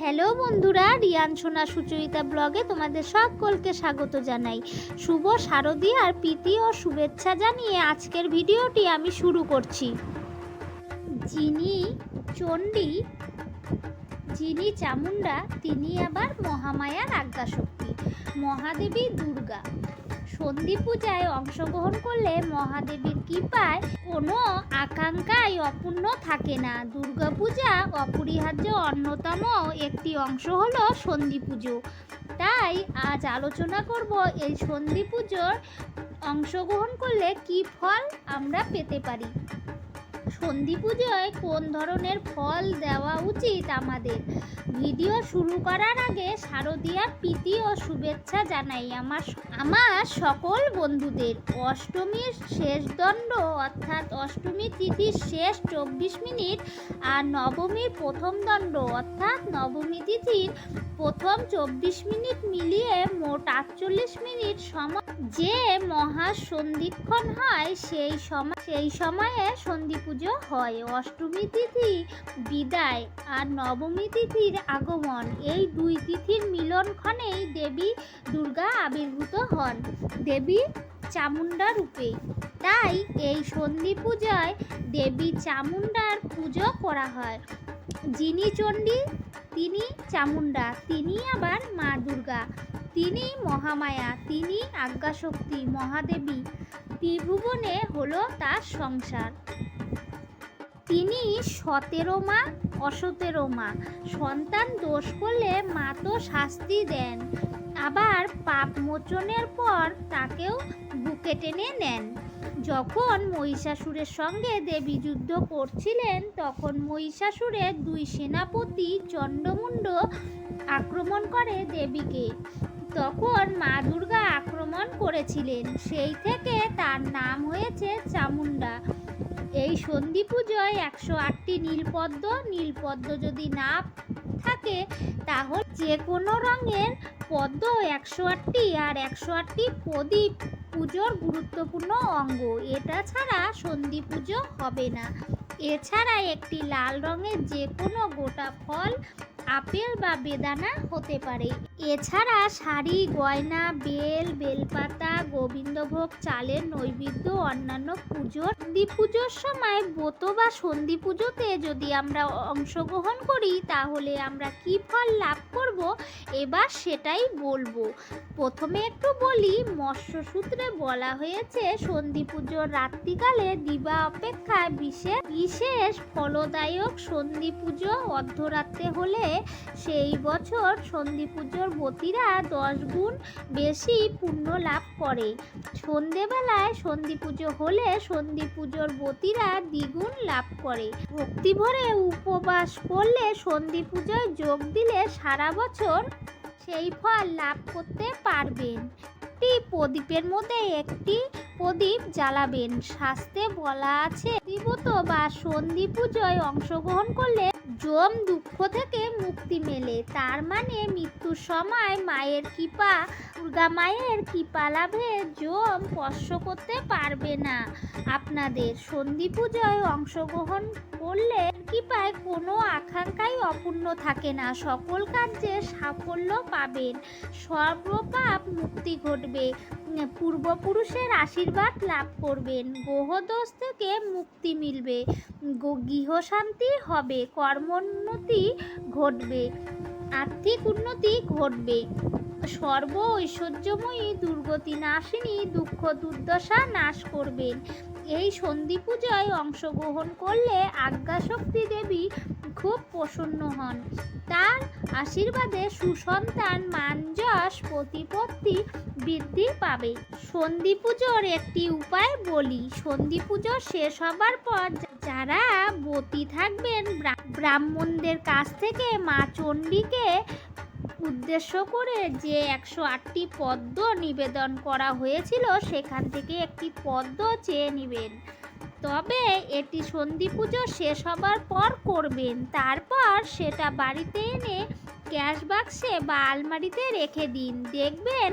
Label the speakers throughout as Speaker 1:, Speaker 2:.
Speaker 1: Hello বন্ধুরা, রিয়ান সোনা সুচরিতা ব্লগে তোমাদের সকলকে স্বাগত জানাই। শুভ শারদী আর প্রীতি ও শুভেচ্ছা জানিয়ে আজকের ভিডিওটি আমি শুরু করছি। যিনি চণ্ডী, যিনি চামুণ্ডা, তিনি আবার মহামায়ার আজ্ঞাশক্তি, মহাদেবী দুর্গা। সন্ধি পূজায় অংশগ্রহণ করলে মহাদেবীর কৃপায় কোনো আকাঙ্ক্ষাই অপূর্ণ থাকে না। দুর্গাপূজা অপরিহার্য অন্যতম একটি অংশ হল সন্ধি পুজো তাই আজ আলোচনা করব এই সন্ধি পুজোর অংশগ্রহণ করলে কি ফল আমরা পেতে পারি। সন্ধি পুজোয় কোন ধরনের ফল দেওয়া উচিত আমাদের? ভিডিও শুরু করার আগে শারদীয়ার প্রীতি ও শুভেচ্ছা জানাই আমার আমার সকল বন্ধুদের। অষ্টমীর শেষ দণ্ড অর্থাৎ অষ্টমী তিথির শেষ চব্বিশ মিনিট আর নবমীর প্রথম দণ্ড অর্থাৎ নবমী তিথির প্রথম চব্বিশ মিনিট মিলিয়ে মোট আটচল্লিশ মিনিট সময় যে মহা সন্ধিক্ষণ হয় সেই সময় সেই সময়ে সন্ধি পুজো হয়। অষ্টমী তিথি বিদায় আর নবমী তিথির আগমন। এই দুই তিথির মিলনক্ষণেই দেবী দুর্গা আবির্ভূত হন। দেবী চামুণ্ডা রূপে। তাই এই সন্ধি পূজায় দেবী চামুণ্ডার পুজো করা হয়। যিনি চণ্ডী, তিনি চামুণ্ডা, তিনি আবার মা দুর্গা, তিনি মহামায়া, তিনি আজ্ঞাশক্তি, মহাদেবী। ত্রিভুবনে হলো তার সংসার। তিনি সতেরো মা, অসতেরো মা। সন্তান দোষ করলে মা তো শাস্তি দেন। আবার পাপ মোচনের পর তাকেও বুকে টেনে নেন। যখন মহিষাসুরের সঙ্গে দেবী যুদ্ধ করছিলেন, তখন মহিষাসুরের দুই সেনাপতি চণ্ডমুণ্ড আক্রমণ করে দেবীকে। তখন মা দুর্গা আক্রমণ করেছিলেন। সেই থেকে তার নাম হয়েছে চামুণ্ডা। সন্ধি পুজোয় একশো আটটি নীলপদ্ম। নীলপদ্ম যদি না থাকে, তাহলে যে কোনো রঙের পদ্ম একশো আটটি আর একশো আটটি প্রদীপ পুজোর গুরুত্বপূর্ণ অঙ্গ। এটা ছাড়া সন্ধি পুজো হবে না। এছাড়া একটি লাল রঙের যে কোনো গোটা ফল আপেল বা বেদানা হতে পারে। এছাড়া শাড়ি, গয়না, বেল, বেলপাতা, গোবিন্দভোগ, চালের নৈবেদ্য, অন্যান্য পুজোর সন্ধি পুজোর সময় ব্রত বা সন্ধি পুজোতে যদি আমরা অংশগ্রহণ করি, তাহলে আমরা কি ফল লাভ করব? এবার সেটাই বলব। প্রথমে একটু বলি, মৎস্যসূত্রে বলা হয়েছে, সন্ধি পুজোর রাত্রিকালে দিবা অপেক্ষা বিশেষ বিশেষ ফলদায়ক সন্ধি পুজো অর্ধরাত্রে হলে সেই বছর সন্ধি পুজোর বতীরা দশ গুণ বেশি পুণ্য লাভ করে। সন্ধেবেলায় সন্ধি পুজো হলে সন্ধি পুজোর বতীরা দ্বিগুণ লাভ করে। ভক্তি ভরে উপবাস করলে সন্ধি পুজোয় যোগ দিলে সারা বছর সেই ফল লাভ করতে পারবেন। একটি প্রদীপের মধ্যে একটি প্রদীপ জ্বালাবেন। শাস্তে বলা আছে, দিবত বা সন্ধি পুজোয় অংশগ্রহণ করলে জম দুঃখ থেকে মুক্তি মেলে। তার মানে মৃত্যুর সময় মায়ের কৃপা, দুর্গা মায়ের কৃপা লাভে জম স্পর্শ করতে পারবে না। আপনাদের সন্ধি পুজোয় অংশগ্রহণ করলে কৃপায় কোনো আকাঙ্ক্ষাই অপূর্ণ থাকে না। সকল কার্যে সাফল্য পাবেন। সর্বপাপ মুক্তি ঘটবে। পূর্বপুরুষের আশীর্বাদ লাভ করবেন। গ্রহদোষ থেকে মুক্তি মিলবে। গৃহশান্তি হবে। কর্মোন্নতি ঘটবে। আর্থিক উন্নতি ঘটবে। সর্ব ঐশ্বর্যময়ী দুর্গতি নাশিনী দুঃখ দুর্দশা নাশ করবেন। এই সন্ধি পূজায় অংশগ্রহণ করলে আজ্ঞাশক্তি দেবী খুব প্রসন্ন হন। তার আশীর্বাদে সুসন্তান মানযশ প্রতিপত্তি বৃদ্ধি পাবে। সন্ধি পুজোর একটি উপায় বলি সন্ধি পুজো শেষ হবার পর যারা বতি থাকবেন ব্রাহ্মণদের কাছ থেকে মা চণ্ডীকে উদ্দেশ্য করে যে একশো আটটি পদ্ম নিবেদন করা হয়েছিল, সেখান থেকে একটি পদ্ম চেয়ে নেবেন। তবে এটি সন্ধি পুজো শেষ হবার পর করবেন। তারপর সেটা বাড়িতে এনে ক্যাশ বাক্সে বা আলমারিতে রেখে দিন। দেখবেন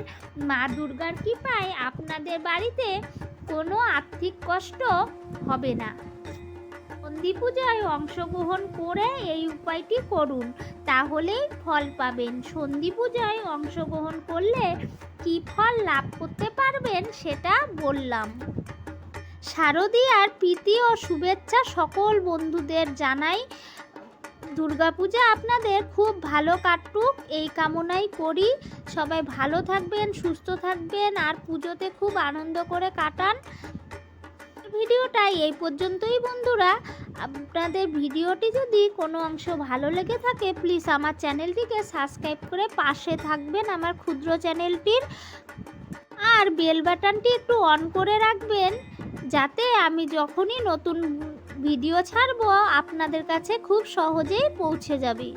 Speaker 1: মা দুর্গার কৃপায় আপনাদের বাড়িতে কোনো আর্থিক কষ্ট হবে না। সন্ধি পূজায় অংশগ্রহণ করে এই উপায়টি করুন। তাহলেই ফল পাবেন। সন্ধি পূজায় অংশগ্রহণ করলে কী ফল লাভ করতে পারবেন সেটা বললাম। শারদীয়ার প্রীতি ও শুভেচ্ছা সকল বন্ধুদের জানাই। দুর্গাপূজা আপনাদের খুব ভালো কাটুক। এই কামনাই করি। সবাই ভালো থাকবেন, সুস্থ থাকবেন, আর পুজোতে খুব আনন্দ করে কাটান। ভিডিওটা এই পর্যন্তই বন্ধুরা। আপনাদের ভিডিওটি যদি কোনো অংশ ভালো লেগে থাকে প্লিজ আমার চ্যানেলটিকে সাবস্ক্রাইব করে পাশে থাকবেন আমার ক্ষুদ্র চ্যানেলটির। আর বেল বাটনটি একটু অন করে রাখবেন, যাতে আমি যখনই নতুন ভিডিও ছাড়বো, আপনাদের কাছে খুব সহজেই পৌঁছে যাবে।